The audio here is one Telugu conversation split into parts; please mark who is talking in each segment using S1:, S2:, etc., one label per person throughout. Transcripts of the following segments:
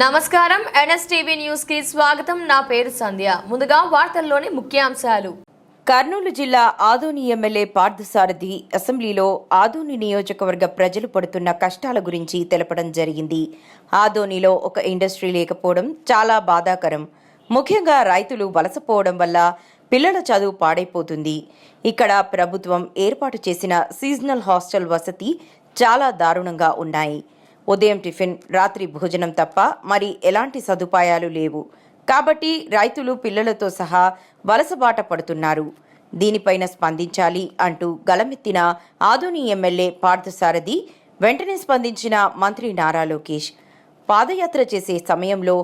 S1: నమస్కారం. ఎన్ఎస్టీవీ న్యూస్కి స్వాగతం. నా పేరు సంధ్య. ముందుగా వార్తల్లోని ముఖ్యాంశాలు.
S2: కర్నూలు జిల్లా ఆదోని ఎమ్మెల్యే పార్థసారథి అసెంబ్లీలో ఆదోని నియోజకవర్గ ప్రజలు పడుతున్న కష్టాల గురించి తెలపడం జరిగింది. ఆదోనిలో ఒక ఇండస్ట్రీ లేకపోవడం చాలా బాధాకరం. ముఖ్యంగా రైతులు వలసపోవడం వల్ల పిల్లల చదువు పాడైపోతుంది. ఇక్కడ ప్రభుత్వం ఏర్పాటు చేసిన సీజనల్ హాస్టల్ వసతి చాలా దారుణంగా ఉన్నాయి. ఉదయం టిఫిన్ రాత్రి భోజనం తప్ప మరి ఎలాంటి సదుపాయాలు లేవు. కాబట్టి రైతులు పిల్లలతో సహా వలసబాట పడుతున్నారు. దీనిపైన స్పందించాలి అంటూ గలమెత్తిన ఆదోని ఎమ్మెల్యే పార్థసారథి వెంటనే స్పందించిన మంత్రి నారా లోకేష్. పాదయాత్ర చేసే సమయంలో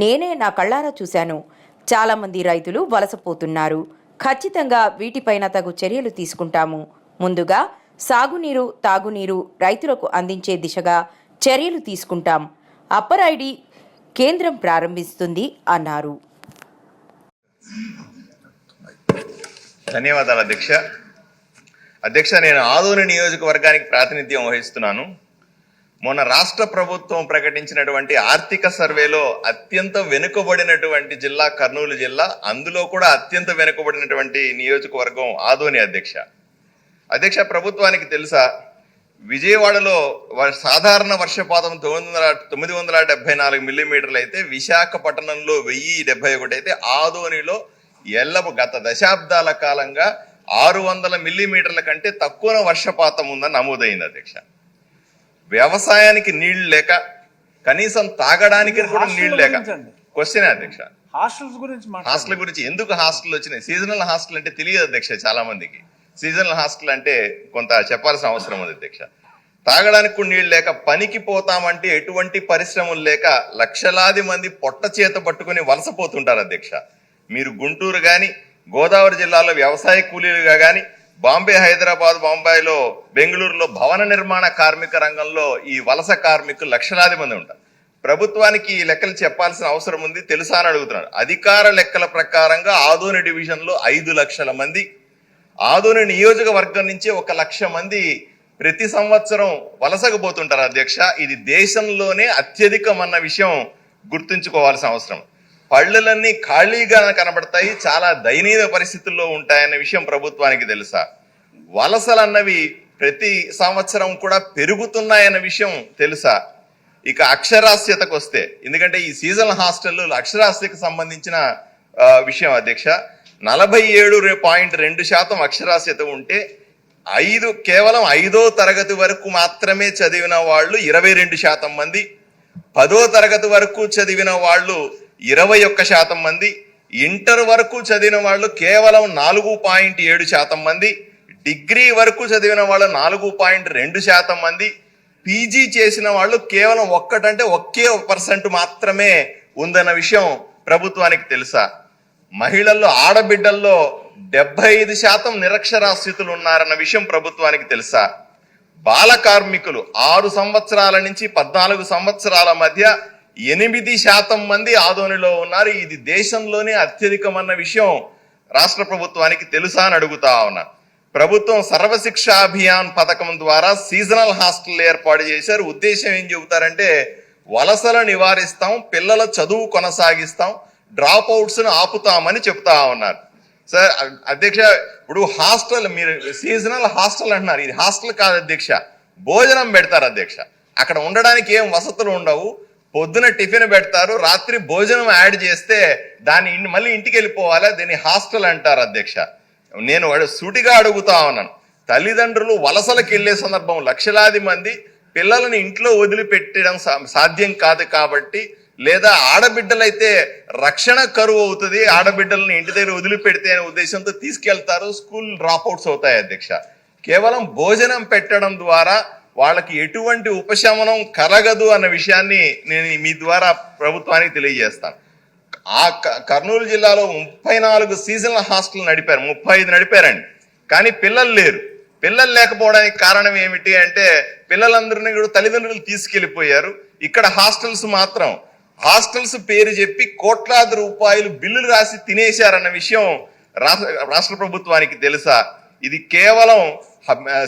S2: నేనే నా కళ్ళారా చూశాను. చాలామంది రైతులు వలసపోతున్నారు ఖచ్చితంగా వీటిపైన తగు చర్యలు తీసుకుంటాము. ముందుగా సాగునీరు తాగునీరు రైతులకు అందించే దిశగా చర్యలు తీసుకుంటాం. అప్పర్ ఐడి కేంద్రం ప్రారంభిస్తుంది అన్నారు.
S3: ధన్యవాదాలు అధ్యక్ష. అధ్యక్ష నేను ఆదోని నియోజకవర్గానికి ప్రాతినిధ్యం వహిస్తున్నాను. మొన్న రాష్ట్ర ప్రభుత్వం ప్రకటించినటువంటి ఆర్థిక సర్వేలో అత్యంత వెనుకబడినటువంటి జిల్లా కర్నూలు జిల్లా అందులో కూడా అత్యంత వెనుకబడినటువంటి నియోజకవర్గం ఆదోని అధ్యక్ష. అధ్యక్ష ప్రభుత్వానికి తెలుసా? విజయవాడలో సాధారణ వర్షపాతం తొమ్మిది వందల తొమ్మిది వందల డెబ్బై నాలుగు మిల్లీమీటర్లు అయితే విశాఖపట్నంలో వెయ్యి డెబ్బై ఒకటి అయితే ఆదోనిలో ఎల్లపు గత దశాబ్దాల కాలంగా ఆరు వందల మిల్లీమీటర్ల కంటే తక్కువ వర్షపాతం ఉందని నమోదైంది అధ్యక్ష. వ్యవసాయానికి నీళ్ళు లేక కనీసం తాగడానికి కూడా నీళ్ళు లేక. క్వశ్చన్ అధ్యక్ష?
S4: హాస్టల్స్ గురించి.
S3: హాస్టల్ గురించి ఎందుకు హాస్టల్ వచ్చినాయి? సీజనల్ హాస్టల్ అంటే తెలియదు అధ్యక్ష చాలా మందికి సీజనల్ హాస్టల్ అంటే కొంత చెప్పాల్సిన అవసరం ఉంది అధ్యక్ష తాగడానికి కూడా నీళ్ళు లేక పనికి పోతామంటే ఎటువంటి పరిశ్రమలు లేక లక్షలాది మంది పొట్ట చేత పట్టుకుని వలసపోతుంటారు అధ్యక్ష మీరు గుంటూరు కానీ గోదావరి జిల్లాలో వ్యవసాయ కూలీలుగా కానీ బాంబే హైదరాబాద్ బొంబాయిలో బెంగళూరులో భవన నిర్మాణ కార్మిక రంగంలో ఈ వలస కార్మికులు లక్షలాది మంది ఉంటారు. ప్రభుత్వానికి ఈ లెక్కలు చెప్పాల్సిన అవసరం ఉంది తెలుసా అని అడుగుతున్నాడు అధికార లెక్కల ప్రకారంగా ఆదోని డివిజన్లో ఐదు లక్షల మంది ఆదోని నియోజకవర్గం నుంచి ఒక లక్ష మంది ప్రతి సంవత్సరం వలసకు పోతుంటారు అధ్యక్ష. ఇది దేశంలోనే అత్యధికం అన్న విషయం గుర్తుంచుకోవాల్సిన అవసరం. పళ్ళులన్నీ ఖాళీగా కనబడతాయి చాలా దయనీయ పరిస్థితుల్లో ఉంటాయన్న విషయం ప్రభుత్వానికి తెలుసా? వలసలన్నవి ప్రతి సంవత్సరం కూడా పెరుగుతున్నాయన్న విషయం తెలుసా? ఇక అక్షరాస్యతకు వస్తే ఎందుకంటే ఈ సీజనల్ హాస్టల్లో అక్షరాస్యతకు సంబంధించిన విషయం అధ్యక్ష. నలభై ఏడు పాయింట్ రెండు శాతం అక్షరాస్యత ఉంటే ఐదు కేవలం ఐదో తరగతి వరకు మాత్రమే చదివిన వాళ్ళు ఇరవై రెండు శాతం మంది. పదో తరగతి వరకు చదివిన వాళ్ళు ఇరవై ఒక్క శాతం మంది. ఇంటర్ వరకు చదివిన వాళ్ళు కేవలం నాలుగు పాయింట్ ఏడు శాతం మంది. డిగ్రీ వరకు చదివిన వాళ్ళు నాలుగు పాయింట్ రెండు శాతం మంది. పీజీ చేసిన వాళ్ళు కేవలం ఒక్కటంటే ఒకే పర్సెంట్ మాత్రమే ఉందన్న విషయం ప్రభుత్వానికి తెలుసా? మహిళల్లో ఆడబిడ్డల్లో డెబ్బై ఐదు శాతం నిరక్షరాస్యతులు ఉన్నారన్న విషయం ప్రభుత్వానికి తెలుసా? బాల కార్మికులు ఆరు సంవత్సరాల నుంచి పద్నాలుగు సంవత్సరాల మధ్య ఎనిమిది శాతం మంది ఆదోనిలో ఉన్నారు. ఇది దేశంలోనే అత్యధికమన్న విషయం రాష్ట్ర ప్రభుత్వానికి తెలుసా అని అడుగుతా ఉన్నా. ప్రభుత్వం సర్వశిక్ష అభియాన్ పథకం ద్వారా సీజనల్ హాస్టల్ ఏర్పాటు చేశారు. ఉద్దేశం ఏం చెబుతారంటే వలసలు నివారిస్తాం పిల్లల చదువు కొనసాగిస్తాం డ్రాప్ అవుట్స్ను ఆపుతామని చెప్తా ఉన్నారు. సార్ అధ్యక్ష ఇప్పుడు హాస్టల్ మీరు సీజనల్ హాస్టల్ అంటున్నారు. ఇది హాస్టల్ కాదు అధ్యక్ష భోజనం పెడతారు అధ్యక్ష. అక్కడ ఉండడానికి ఏం వసతులు ఉండవు. పొద్దున టిఫిన్ పెడతారు రాత్రి భోజనం యాడ్ చేస్తే దాన్ని మళ్ళీ ఇంటికి వెళ్ళిపోవాలా దీన్ని హాస్టల్ అంటారు అధ్యక్ష. నేను సుటిగా సూటిగా అడుగుతా ఉన్నాను. తల్లిదండ్రులు వలసలకు వెళ్ళే సందర్భం లక్షలాది మంది పిల్లలను ఇంట్లో వదిలిపెట్టడం సా- సాధ్యం కాదు కాబట్టి లేదా ఆడబిడ్డలైతే రక్షణ కరువు అవుతుంది ఆడబిడ్డల్ని ఇంటి దగ్గర వదిలిపెడితే అనే ఉద్దేశంతో తీసుకెళ్తారు స్కూల్ డ్రాప్ అవుట్స్ అవుతాయి అధ్యక్ష. కేవలం భోజనం పెట్టడం ద్వారా వాళ్ళకి ఎటువంటి ఉపశమనం కలగదు అన్న విషయాన్ని నేను మీ ద్వారా ప్రభుత్వానికి తెలియజేస్తాను. ఆ క- కర్నూలు జిల్లాలో ముప్పై నాలుగు సీజనల్ హాస్టల్ నడిపారు ముప్పై ఐదు నడిపారండి. కానీ పిల్లలు లేరు. పిల్లలు లేకపోవడానికి కారణం ఏమిటి అంటే పిల్లలందరినీ కూడా తల్లిదండ్రులు తీసుకెళ్ళిపోయారు. ఇక్కడ హాస్టల్స్ మాత్రం హాస్టల్స్ పేరు చెప్పి కోట్లాది రూపాయలు బిల్లులు రాసి తినేశారన్న విషయం రాష్ట్ర రాష్ట్ర ప్రభుత్వానికి తెలుసా? ఇది కేవలం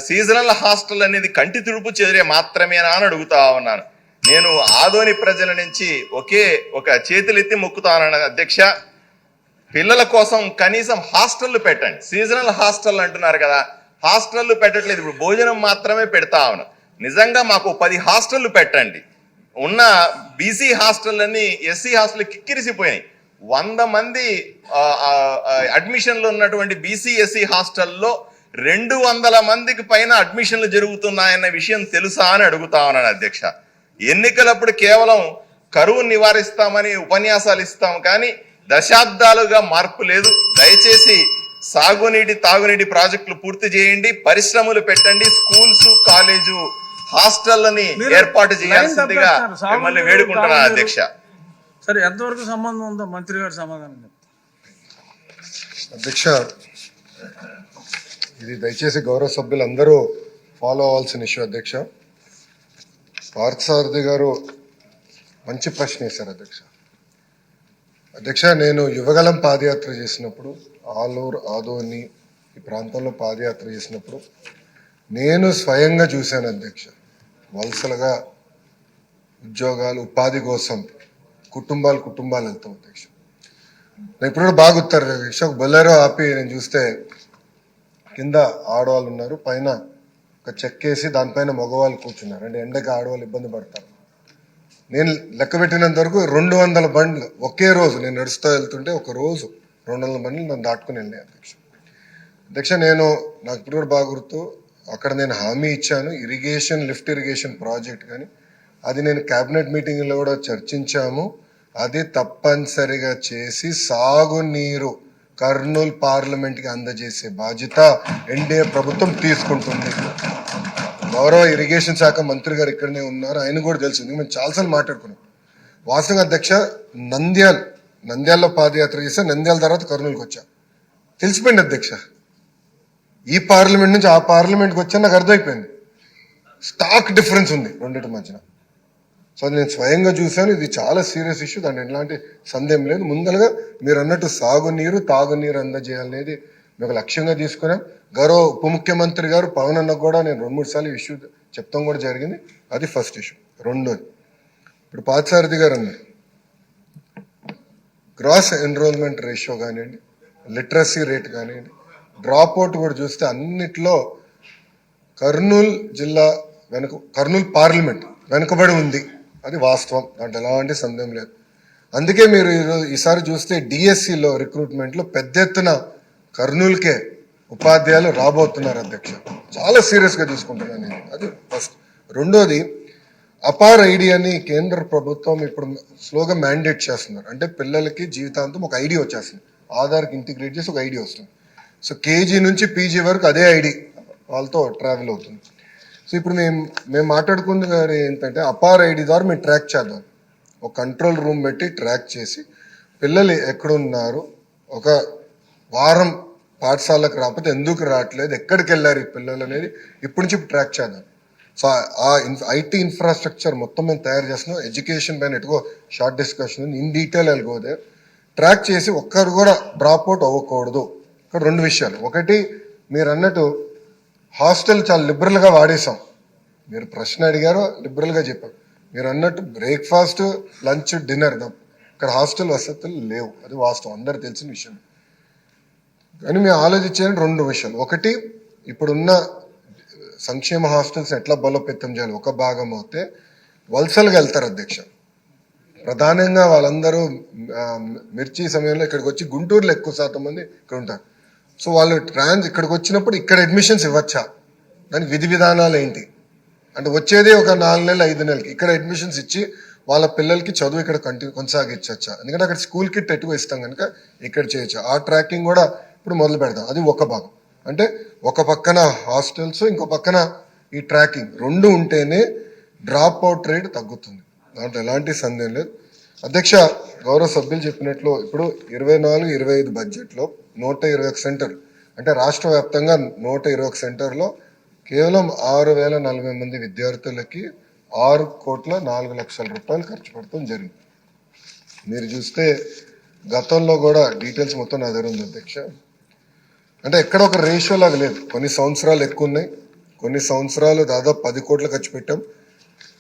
S3: సీజనల్ హాస్టల్ అనేది కంటి తుడుపు చెదిరే మాత్రమేనా అని అడుగుతా ఉన్నాను. నేను ఆదోని ప్రజల నుంచి ఒకే ఒక చేతులెత్తి మొక్కుతానన్న అధ్యక్ష పిల్లల కోసం కనీసం హాస్టళ్ళు పెట్టండి. సీజనల్ హాస్టల్ అంటున్నారు కదా హాస్టళ్ళు పెట్టట్లేదు. ఇప్పుడు భోజనం మాత్రమే పెడతా ఉన్నాను నిజంగా మాకు పది హాస్టళ్ళు పెట్టండి. ఉన్న బీసీ హాస్టళ్ళని ఎస్సీ హాస్టల్ కిక్కిరిసిపోయినాయి. వంద మంది అడ్మిషన్లు ఉన్నటువంటి బీసీ ఎస్సీ హాస్టల్లో రెండు వందల మందికి పైన అడ్మిషన్లు జరుగుతున్నాయన్న విషయం తెలుసా అని అడుగుతా ఉన్నాను అధ్యక్ష. ఎన్నికలప్పుడు కేవలం కరువు నివారిస్తామని ఉపన్యాసాలు ఇస్తాం కానీ దశాబ్దాలుగా మార్పు లేదు. దయచేసి సాగునీటి తాగునీటి ప్రాజెక్టులు పూర్తి చేయండి పరిశ్రమలు పెట్టండి స్కూల్స్ కాలేజు హాస్టళ్ళని
S4: మీరు
S3: ఏర్పాటు చేయాల్సిందిగా మిమ్మల్ని వేడుకుంటున్నాను
S4: తాగునీరు.
S3: అధ్యక్ష
S4: సరే ఎంతవరకు సంబంధం ఉందో మంత్రి గారి సమాధానం.
S5: అధ్యక్ష ఇది దయచేసి గౌరవ సభ్యులందరూ ఫాలో అవ్వాల్సిన ఇష్యూ అధ్యక్ష పార్థసారథి గారు మంచి ప్రశ్న వేశారు అధ్యక్ష అధ్యక్ష నేను యువగలం పాదయాత్ర చేసినప్పుడు ఆలూరు ఆదోని ఈ ప్రాంతంలో పాదయాత్ర చేసినప్పుడు నేను స్వయంగా చూశాను అధ్యక్ష వలసలుగా ఉద్యోగాలు ఉపాధి కోసం కుటుంబాలు కుటుంబాలు వెళ్తాం అధ్యక్ష. నేను ఇప్పుడు కూడా బాగా గుర్తారు అధ్యక్ష ఒక బొలెరో ఆపి నేను చూస్తే కింద ఆడవాళ్ళు ఉన్నారు. పైన ఒక చెక్కేసి దానిపైన మగవాళ్ళు కూర్చున్నారు. అంటే ఎండకి ఆడవాళ్ళు ఇబ్బంది పడతారు. నేను లెక్క పెట్టినంత వరకు రెండు వందల బండ్లు ఒకే రోజు నేను నడుస్తూ వెళ్తుంటే ఒక రోజు రెండు వందల బండ్లు నన్ను దాటుకుని వెళ్ళాయి అధ్యక్ష. అధ్యక్ష నేను నాకు ఇప్పుడు కూడా బాగా గుర్తు అక్కడ నేను హామీ ఇచ్చాను ఇరిగేషన్ లిఫ్ట్ ఇరిగేషన్ ప్రాజెక్ట్ కానీ. అది నేను క్యాబినెట్ మీటింగ్లో కూడా చర్చించాము. అది తప్పనిసరిగా చేసి సాగునీరు కర్నూలు పార్లమెంట్కి అందజేసే బాధ్యత ఎన్డీఏ ప్రభుత్వం తీసుకుంటుంది. గౌరవ ఇరిగేషన్ శాఖ మంత్రి గారు ఇక్కడనే ఉన్నారు. ఆయన కూడా తెలుసు మేము చాలాసార్లు మాట్లాడుకున్నాం. వాస్తవంగా అధ్యక్ష నంద్యాల్ నంద్యాల్లో పాదయాత్ర చేస్తే నంద్యాల తర్వాత కర్నూలుకి వచ్చా. తెలిసిపోయింది అధ్యక్ష. ఈ పార్లమెంట్ నుంచి ఆ పార్లమెంట్కి వచ్చా నాకు అర్థమైపోయింది. స్టాక్ డిఫరెన్స్ ఉంది రెండింటి మధ్యన. సో అది నేను స్వయంగా చూశాను ఇది చాలా సీరియస్ ఇష్యూ దాంట్లో ఎలాంటి సందేహం లేదు. ముందరగా మీరు అన్నట్టు సాగునీరు తాగునీరు అందజేయాలనేది మేము లక్ష్యంగా తీసుకున్నాం. గౌరవ ఉప ముఖ్యమంత్రి గారు పవన్ అన్న కూడా నేను రెండు మూడు సార్లు ఇష్యూ చెప్తాం కూడా జరిగింది. అది ఫస్ట్ ఇష్యూ. రెండోది ఇప్పుడు పార్థసారథి గారు అన్నారు. గ్రాస్ ఎన్రోల్మెంట్ రేషియో కానివ్వండి లిటరసీ రేట్ కానివ్వండి డ్రాప్ అవుట్ కూడా చూస్తే అన్నిట్లో కర్నూలు జిల్లా వెనుక కర్నూలు పార్లమెంట్ వెనుకబడి ఉంది. అది వాస్తవం. దాంట్లో ఎలాంటి సందేహం లేదు. అందుకే మీరు ఈరోజు ఈసారి చూస్తే డిఎస్సిలో రిక్రూట్మెంట్లో పెద్ద ఎత్తున కర్నూలుకే ఉపాధ్యాయులు రాబోతున్నారు అధ్యక్ష. చాలా సీరియస్గా తీసుకుంటున్నాను నేను. అది ఫస్ట్. రెండోది అపార్ ఐడి అని కేంద్ర ప్రభుత్వం ఇప్పుడు స్లోగా మ్యాండేట్ చేస్తున్నారు. అంటే పిల్లలకి జీవితాంతం ఒక ఐడి వచ్చేస్తుంది. ఆధార్కి ఇంటిగ్రేట్ చేసి ఒక ఐడి వస్తుంది. సో కేజీ నుంచి పీజీ వరకు అదే ఐడి వాళ్ళతో ట్రావెల్ అవుతుంది. సో ఇప్పుడు మేము మేము మాట్లాడుకుంది గారు ఏంటంటే అపార్ ఐడి ద్వారా మేము ట్రాక్ చేద్దాం. ఒక కంట్రోల్ రూమ్ పెట్టి ట్రాక్ చేసి పిల్లలు ఎక్కడున్నారు ఒక వారం పాఠశాలకు రాకపోతే ఎందుకు రావట్లేదు ఎక్కడికి వెళ్ళారు ఈ పిల్లలు అనేది ఇప్పటి నుంచి ట్రాక్ చేద్దాం. సో ఆ ఐటీ ఇన్ఫ్రాస్ట్రక్చర్ మొత్తం మేము తయారు చేస్తున్నాం. ఎడ్యుకేషన్ పైన ఎటుకో షార్ట్ డిస్కషన్ ఇన్ డీటెయిల్ వెళ్ళిపోతే ట్రాక్ చేసి ఒక్కరు కూడా డ్రాప్ అవుట్ అవ్వకూడదు. ఇక్కడ రెండు విషయాలు. ఒకటి మీరు అన్నట్టు హాస్టల్ చాలా లిబరల్గా వాడేసాం మీరు ప్రశ్న అడిగారు లిబరల్గా చెప్పారు. మీరు అన్నట్టు బ్రేక్ఫాస్ట్ లంచ్ డిన్నర్ ఇక్కడ హాస్టల్ వసతులు లేవు. అది వాస్తవం. అందరు తెలిసిన విషయం. కానీ మేము ఆలోచించే రెండు విషయాలు. ఒకటి ఇప్పుడున్న సంక్షేమ హాస్టల్స్ ఎట్లా బలోపేతం చేయాలి? ఒక భాగం అయితే వలసలుగా వెళ్తారు అధ్యక్ష. ప్రధానంగా వాళ్ళందరూ మిర్చి సమయంలో ఇక్కడికి వచ్చి గుంటూరులో ఎక్కువ శాతం మంది ఇక్కడ ఉంటారు. సో వాళ్ళు ట్రాన్స్ ఇక్కడికి వచ్చినప్పుడు ఇక్కడ అడ్మిషన్స్ ఇవ్వచ్చా? దానికి విధి విధానాలు ఏంటి? అంటే వచ్చేదే ఒక నాలుగు నెలలు ఐదు నెలలకి. ఇక్కడ అడ్మిషన్స్ ఇచ్చి వాళ్ళ పిల్లలకి చదువు ఇక్కడ కంటిన్యూ కొనసాగించవచ్చా ఎందుకంటే అక్కడ స్కూల్ కిట్ ఎక్కువ ఇస్తాం కనుక ఇక్కడ చేయొచ్చు. ఆ ట్రాకింగ్ కూడా ఇప్పుడు మొదలు పెడతాం అది ఒక భాగం. అంటే ఒక పక్కన హాస్టల్స్ ఇంకో పక్కన ఈ ట్రాకింగ్ రెండు ఉంటేనే డ్రాప్ అవుట్ రేట్ తగ్గుతుంది. దాంట్లో ఎలాంటి సందేహం లేదు. అధ్యక్ష గౌరవ సభ్యులు చెప్పినట్లు ఇప్పుడు ఇరవై నాలుగు ఇరవై ఐదు బడ్జెట్లో నూట ఇరవై ఒక సెంటర్ అంటే రాష్ట్ర వ్యాప్తంగా నూట ఇరవై ఒక సెంటర్లో కేవలం ఆరు వేల నలభై మంది విద్యార్థులకి ఆరు కోట్ల నాలుగు లక్షల రూపాయలు ఖర్చు పెడతాం జరిగింది. మీరు చూస్తే గతంలో కూడా డీటెయిల్స్ మొత్తం నా దగ్గర ఉంది అధ్యక్ష. అంటే ఎక్కడ ఒక రేషియో లాగా లేదు. కొన్ని సంవత్సరాలు ఎక్కువ ఉన్నాయి. కొన్ని సంవత్సరాలు దాదాపు పది కోట్లు ఖర్చు పెట్టాం.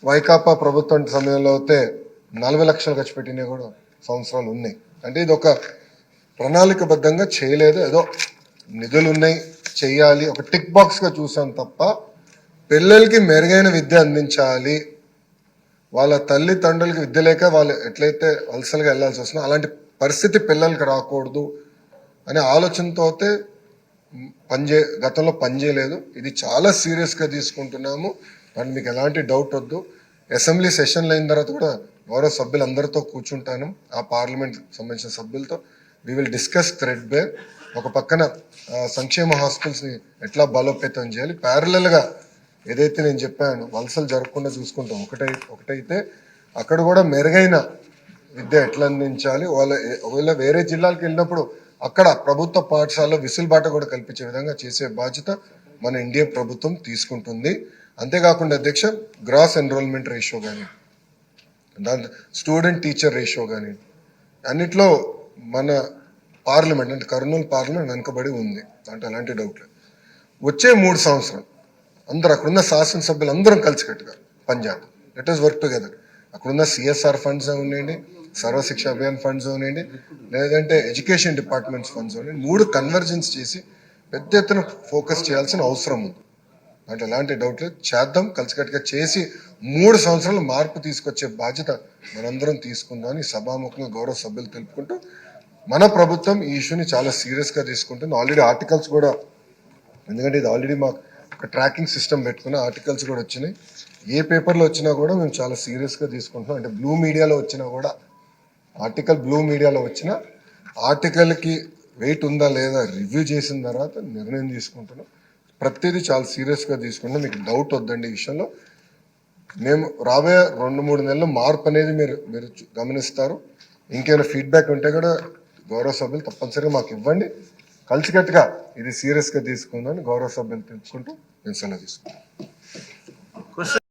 S5: వైకాపా ప్రభుత్వం సమయంలో అయితే నలభై లక్షలు ఖర్చు పెట్టినవి కూడా. సంవత్సరాలు ఉన్నాయి. అంటే ఇది ఒక ప్రణాళికబద్ధంగా చేయలేదు. ఏదో నిధులు ఉన్నాయి చేయాలి ఒక టిక్ బాక్స్గా చూసాం తప్ప పిల్లలకి మెరుగైన విద్య అందించాలి. వాళ్ళ తల్లిదండ్రులకి విద్య లేక వాళ్ళు ఎట్లయితే వలసలుగా వెళ్ళాల్సి వస్తుందో అలాంటి పరిస్థితి పిల్లలకి రాకూడదు అనే ఆలోచనతో అయితే పనిచే గతంలో పనిచేయలేదు. ఇది చాలా సీరియస్గా తీసుకుంటున్నాము. దాన్ని మీకు ఎలాంటి డౌట్ వద్దు. అసెంబ్లీ సెషన్లు అయిన తర్వాత కూడా గౌరవ సభ్యులందరితో కూర్చుంటాను. ఆ పార్లమెంట్ సంబంధించిన సభ్యులతో. We will discuss threadbare ఒక పక్కన సంక్షేమ హాస్పిటల్స్ని ఎట్లా బలోపేతం చేయాలి. ప్యారలల్గా ఏదైతే నేను చెప్పాను వలసలు జరగకుండా చూసుకుంటాం. ఒకటై ఒకటైతే అక్కడ కూడా మెరుగైన విద్య ఎట్లా అందించాలి? వాళ్ళ ఒకవేళ వేరే జిల్లాలకు వెళ్ళినప్పుడు అక్కడ ప్రభుత్వ పాఠశాలలో విసులుబాట కూడా కల్పించే విధంగా చేసే బాధ్యత మన ఇండియా ప్రభుత్వం తీసుకుంటుంది. అంతేకాకుండా అధ్యక్ష గ్రాస్ ఎన్రోల్మెంట్ రేషియో కానీ దాని స్టూడెంట్ టీచర్ రేషియో కానీ అన్నిట్లో మన పార్లమెంట్ అంటే కర్నూలు పార్లమెంట్ వెనుకబడి ఉంది. అంటే అలాంటి డౌట్ లేదు. వచ్చే మూడు సంవత్సరం అందరూ అక్కడున్న శాసనసభ్యులు అందరం కలిసికట్టుగా Punjab. Let us work together అక్కడున్న సిఎస్ఆర్ ఫండ్స్ ఉన్నాయండి సర్వశిక్ష అభియాన్ ఫండ్స్ ఉన్నాయండి లేదంటే ఎడ్యుకేషన్ డిపార్ట్మెంట్స్ ఫండ్స్ ఉన్నాయండి మూడు కన్వర్జెన్స్ చేసి పెద్ద ఎత్తున ఫోకస్ చేయాల్సిన అవసరం ఉంది. అంటే ఎలాంటి డౌట్ లేదు. చేద్దాం కలిసికట్టుగా చేసి మూడు సంవత్సరాలు మార్పు తీసుకొచ్చే బాధ్యత మనందరం తీసుకుందామని సభాముఖంగా గౌరవ సభ్యులు తెలుపుకుంటూ మన ప్రభుత్వం ఈ ఇష్యూని చాలా సీరియస్గా తీసుకుంటుంది. ఆల్రెడీ ఆర్టికల్స్ కూడా ఎందుకంటే ఇది ఆల్రెడీ మాకు ఒక ట్రాకింగ్ సిస్టమ్ పెట్టుకున్న ఆర్టికల్స్ కూడా వచ్చినాయి. ఏ పేపర్లో వచ్చినా కూడా మేము చాలా సీరియస్గా తీసుకుంటున్నాం. అంటే బ్లూ మీడియాలో వచ్చినా కూడా ఆర్టికల్ బ్లూ మీడియాలో వచ్చిన ఆర్టికల్కి వెయిట్ ఉందా లేదా రివ్యూ చేసిన తర్వాత నిర్ణయం తీసుకుంటున్నాం. ప్రతిదీ చాలా సీరియస్గా తీసుకుంటే మీకు డౌట్ వద్దండి ఈ విషయంలో. మేము రాబోయే రెండు మూడు నెలలు మార్పు అనేది మీరు మీరు గమనిస్తారు. ఇంకేమైనా ఫీడ్బ్యాక్ ఉంటే కూడా గౌరవ సభ్యులు తప్పనిసరిగా మాకు ఇవ్వండి. కలిసికట్టుగా ఇది సీరియస్గా తీసుకుందని గౌరవ సభ్యులు తెలుసుకుంటూ నేను సెలవు తీసుకుంటాను